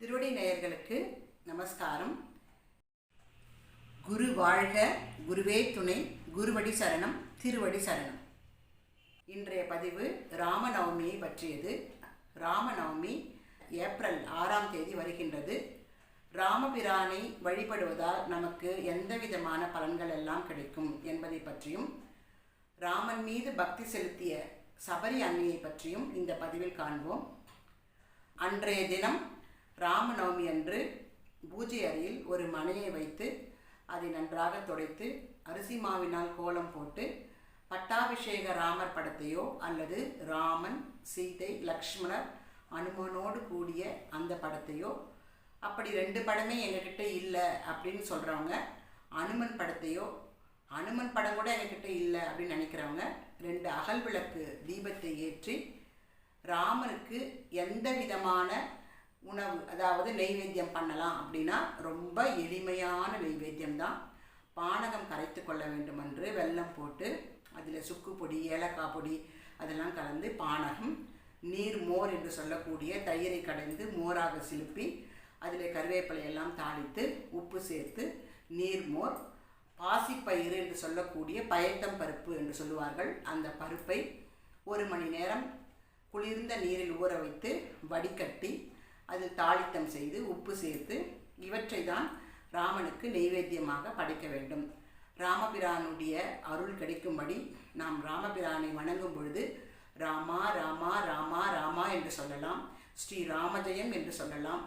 திருவடி நேயர்களுக்கு நமஸ்காரம். குரு வாழ்க குருவே துணை குருவடி சரணம் திருவடி சரணம். இன்றைய பதிவு ராமநவமியை பற்றியது. ராமநவமி ஏப்ரல் ஆறாம் தேதி வருகின்றது. ராமபிரானை வழிபடுவதால் நமக்கு எந்த விதமான பலன்கள் எல்லாம் கிடைக்கும் என்பதை பற்றியும் ராமன் மீது பக்தி செலுத்திய சபரி அன்னையை பற்றியும் இந்த பதிவில் காண்போம். அன்றைய தினம் ராமநவமி அன்று பூஜை அறையில் ஒரு மனையை வைத்து அதை நன்றாக துடைத்து அரிசி மாவினால் கோலம் போட்டு பட்டாபிஷேக ராமர் படத்தையோ அல்லது ராமன் சீதை லக்ஷ்மணர் அனுமனோடு கூடிய அந்த படத்தையோ அப்படி ரெண்டு படமே எங்ககிட்ட இல்லை அப்படின்னு சொல்கிறவங்க அனுமன் படத்தையோ அனுமன் படம் கூட எங்ககிட்ட இல்லை அப்படின்னு நினைக்கிறவங்க ரெண்டு அகல் விளக்கு தீபத்தை ஏற்றி ராமனுக்கு எந்த விதமான உணவு அதாவது நெய்வேத்தியம் பண்ணலாம் அப்படின்னா ரொம்ப எளிமையான நெய்வேத்தியம் தான் பானகம் கரைத்து கொள்ள வேண்டும் என்று வெல்லம் போட்டு அதில் சுக்கு பொடி ஏலக்காய் பொடி அதெல்லாம் கலந்து பானகம் நீர் மோர் என்று சொல்லக்கூடிய தயிரை கடைந்து மோராக சிலுப்பி அதில் கருவேப்பிலையெல்லாம் தாளித்து உப்பு சேர்த்து நீர் மோர் பாசிப்பயிறு என்று சொல்லக்கூடிய பயத்தம் பருப்பு என்று சொல்லுவார்கள். அந்த பருப்பை ஒரு மணி நேரம் குளிர்ந்த நீரில் ஊற வைத்து வடிகட்டி அதில் தாளித்தம் செய்து உப்பு சேர்த்து இவற்றை தான் ராமனுக்கு நெய்வேத்தியமாக படைக்க வேண்டும். ராமபிரானுடைய அருள் கிடைக்கும்படி நாம் ராமபிரானை வணங்கும் பொழுது ராமா ராமா ராமா ராமா என்று சொல்லலாம். ஸ்ரீ ராமஜெயம் என்று சொல்லலாம்.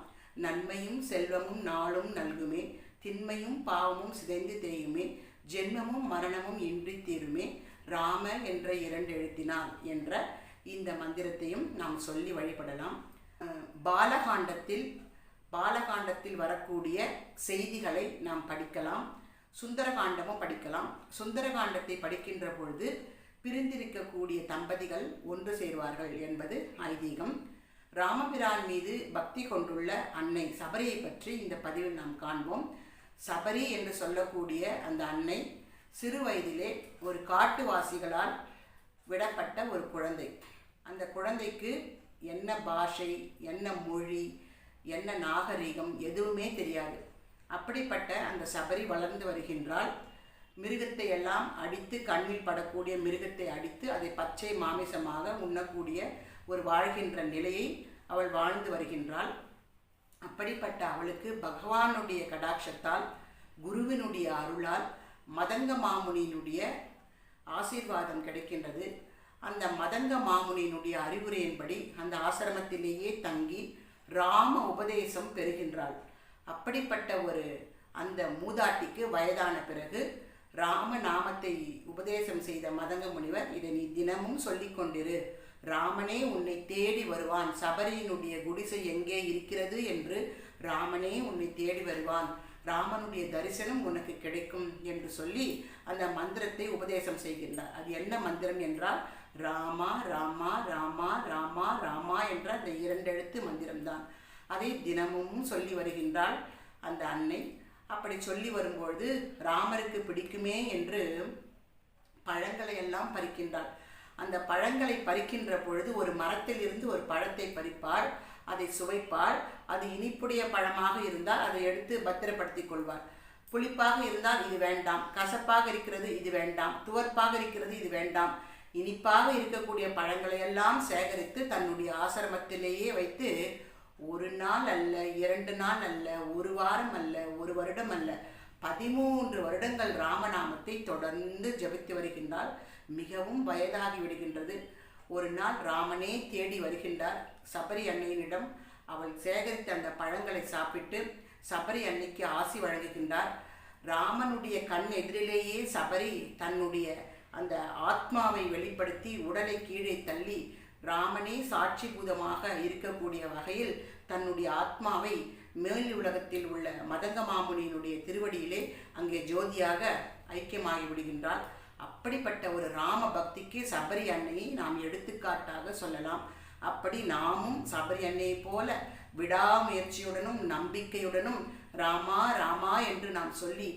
நன்மையும் செல்வமும் நாளும் நல்குமே திண்மையும் பாவமும் சிதைந்து தேயுமே ஜென்மமும் மரணமும் இன்றி தீருமே ராம என்ற இரண்டு எழுத்தினால் என்ற இந்த மந்திரத்தையும் நாம் சொல்லி வழிபடலாம். பாலகாண்டத்தில் பாலகாண்டத்தில் வரக்கூடிய செய்திகளை நாம் படிக்கலாம். சுந்தரகாண்டமும் படிக்கலாம். சுந்தரகாண்டத்தை படிக்கின்ற பொழுது பிரிந்திருக்கக்கூடிய தம்பதிகள் ஒன்று சேர்வார்கள் என்பது ஐதீகம். ராமபிரான் மீது பக்தி கொண்டுள்ள அன்னை சபரியை பற்றி இந்த பதிவில் நாம் காண்போம். சபரி என்று சொல்லக்கூடிய அந்த அன்னை சிறு வயதிலே ஒரு காட்டுவாசிகளால் விடப்பட்ட ஒரு குழந்தை. அந்த குழந்தைக்கு என்ன பாஷை என்ன மொழி என்ன நாகரிகம் எதுவுமே தெரியாது. அப்படிப்பட்ட அந்த சபரி வளர்ந்து வருகின்றாள் மிருகத்தை எல்லாம் அடித்து கண்ணில் படக்கூடிய மிருகத்தை அடித்து அதை பச்சை மாமிசமாக உண்ணக்கூடிய ஒரு வாழ்கின்ற நிலையை அவள் வாழ்ந்து வருகின்றாள். அப்படிப்பட்ட அவளுக்கு பகவானுடைய கடாட்சத்தால் குருவினுடைய அருளால் மதங்க மாமுனியினுடைய ஆசீர்வாதம் கிடைக்கின்றது. அந்த மதங்க மாமுனியினுடைய அறிவுரையின்படி அந்த ஆசிரமத்திலேயே தங்கி ராம உபதேசம் பெறுகின்றாள். அப்படிப்பட்ட ஒரு அந்த மூதாட்டிக்கு வயதான பிறகு ராம நாமத்தை உபதேசம் செய்த மதங்க முனிவர் இதை நீ தினமும் சொல்லிக் கொண்டிரு. ராமனே உன்னை தேடி வருவான். சபரியினுடைய குடிசை எங்கே இருக்கிறது? என்று ராமனே உன்னை தேடி வருவான். ராமனுடைய தரிசனம் உனக்கு கிடைக்கும் என்று சொல்லி அந்த மந்திரத்தை உபதேசம் செய்கின்றார். அது என்ன மந்திரம் என்றால் ராமா ராமா ராமா ராமா ராமா என்ற அந்த இரண்டெழுத்து மந்திரம்தான். அதை தினமும் சொல்லி வருகின்றாள் அந்த அன்னை. அப்படி சொல்லி வரும்பொழுது ராமருக்கு பிடிக்குமே என்று பழங்களை எல்லாம் பறிக்கின்றாள். அந்த பழங்களை பறிக்கின்ற பொழுது ஒரு மரத்தில் இருந்து ஒரு பழத்தை பறிப்பாள் அதை சுவைப்பார். அது இனிப்புடைய பழமாக இருந்தால் அதை எடுத்து பத்திரப்படுத்திக் கொள்வார். புளிப்பாக இருந்தால் இது வேண்டாம். கசப்பாக இருக்கிறது இது வேண்டாம். துவர்ப்பாக இருக்கிறது இது வேண்டாம். இனிப்பாக இருக்கக்கூடிய பழங்களை எல்லாம் சேகரித்து தன்னுடைய ஆசிரமத்திலேயே வைத்து ஒரு நாள் அல்ல இரண்டு நாள் அல்ல ஒரு வாரம் அல்ல ஒரு வருடம் அல்ல பதிமூன்று வருடங்கள் ராமநாமத்தை தொடர்ந்து ஜபித்து வருகின்றால் மிகவும் வயதாகி விடுகின்றது. ஒரு நாள் ராமனே தேடி வருகின்றார். சபரி அன்னையினிடம் அவள் சேகரித்த அந்த பழங்களை சாப்பிட்டு சபரி அன்னைக்கு ஆசி வழங்குகின்றார். ராமனுடைய கண் எதிரிலேயே சபரி தன்னுடைய அந்த ஆத்மாவை வெளிப்படுத்தி உடலை கீழே தள்ளி ராமனே சாட்சிபூதமாக இருக்கக்கூடிய வகையில் தன்னுடைய ஆத்மாவை மேல் உலகத்தில் உள்ள மதங்க மாமுனியினுடைய திருவடியிலே அங்கே ஜோதியாக ஐக்கியமாகி விடுகின்றாள் அப்படிப்பட்ட ஒரு ராம பக்திக்கு சபரி அன்னையை நாம் எடுத்துக்காட்டாக சொல்லலாம். அப்படி நாமும் சபரி அன்னையை போல விடாமுயற்சியுடனும் நம்பிக்கையுடனும் ராமா ராமா என்று நாம் சொல்லி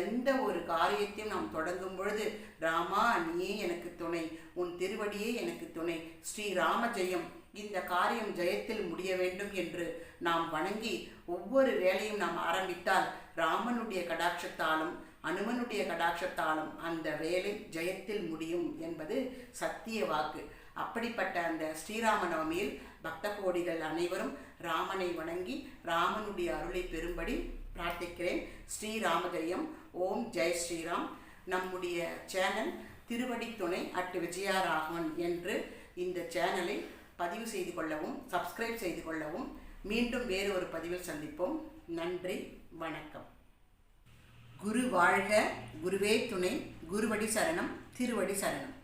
எந்த ஒரு காரியத்தையும் நாம் தொடங்கும் பொழுது ராமா நீயே எனக்கு துணை உன் திருவடியே எனக்கு துணை ஸ்ரீ ராம ஜெயம் இந்த காரியம் ஜெயத்தில் முடிய வேண்டும் என்று நாம் வணங்கி ஒவ்வொரு வேலையும் நாம் ஆரம்பித்தால் ராமனுடைய கடாட்சத்தாலும் அனுமனுடைய கடாட்சத்தாலும் அந்த வேலை ஜெயத்தில் முடியும் என்பது சத்திய வாக்கு. அப்படிப்பட்ட அந்த ஸ்ரீராம நவமியில் பக்த கோடிகள் அனைவரும் ராமனை வணங்கி ராமனுடைய அருளை பெறும்படி பிரார்த்திக்கிறேன். ஸ்ரீராமஜெயம். ஓம் ஜெய் ஸ்ரீராம். நம்முடைய சேனல் திருவடி துணை அட் விஜயாராகவன் என்று இந்த சேனலை பதிவு செய்து கொள்ளவும் சப்ஸ்கிரைப் செய்து கொள்ளவும் மீண்டும் வேறு ஒரு பதிவில் சந்திப்போம். நன்றி வணக்கம். குரு வாழ்க குருவே துணை குருவடி சரணம் திருவடி சரணம்.